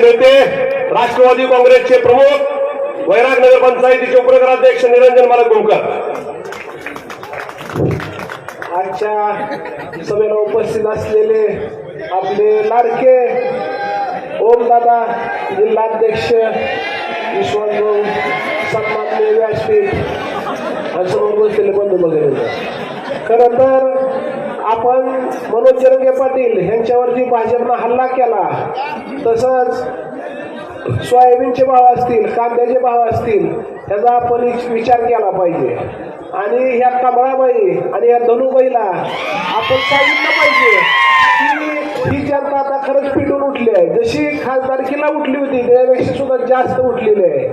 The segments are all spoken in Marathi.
नेते राष्ट्रवादी काँग्रेसचे प्रमुख वैराग नगर पंचायतीचे उपनगराध्यक्ष निरंजन मालक गुमकर आजच्या सभेला उपस्थित असलेले आपले लाडके ओमदादा जिल्हाध्यक्ष विश्वासभाऊ सन्माननीय व्यासपीठ असं बसलेले बंधू वगैरे खरं तर आपण मनोज जरंगे पाटील यांच्यावरती भाजपनं हल्ला केला तसंच सोयाबीनचे भाव असतील कांद्याचे भाव असतील त्याचा आपण विचार केला पाहिजे. आणि ह्या कमळाबाई आणि ह्या धनुबाईला आपण सांगितलं पाहिजे की ही जनता आता खरंच पिटून उठली आहे. जशी खासदारकीला उठली होती त्यापेक्षा सुद्धा जास्त उठलेली आहे.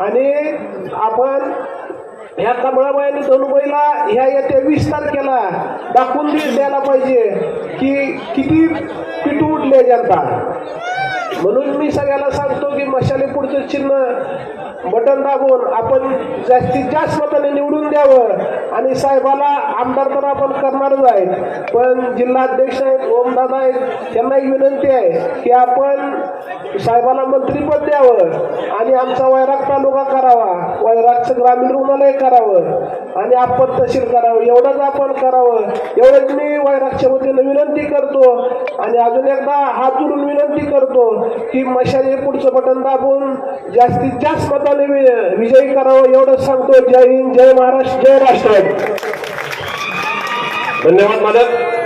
आणि आपण ह्या कमळाबाई आणि धनुबाईला ह्या येत्या वीस तारखेला दाखवून द्यायला पाहिजे की किती पिटू उठले जनता म्हणून मी सगळ्याला सांगतो की मशाले पुढचं चिन्ह बटन दाबून आपण जास्तीत जास्त मताने निवडून द्यावं. आणि साहेबाला आमदार तर आपण करणारच आहे. पण जिल्हाध्यक्ष आहेत ओमदादा आहेत त्यांना एक विनंती आहे की आपण साहेबाला मंत्रीपद द्यावं. आणि आमचा वैराग तालुका करावा. असं ग्रामीण रुग्णालय करावं आणि आपण तहसील करावं एवढंच आपण करावं. एवढंच मी वैरागच्या वतीनं विनंती करतो आणि अजून एकदा हात जोडून विनंती करतो की मशाने पुढचं बटन दाबून जास्तीत जास्त मताने विजयी करावं एवढंच सांगतो. जय हिंद जय महाराष्ट्र जय राष्ट्र धन्यवाद मालक.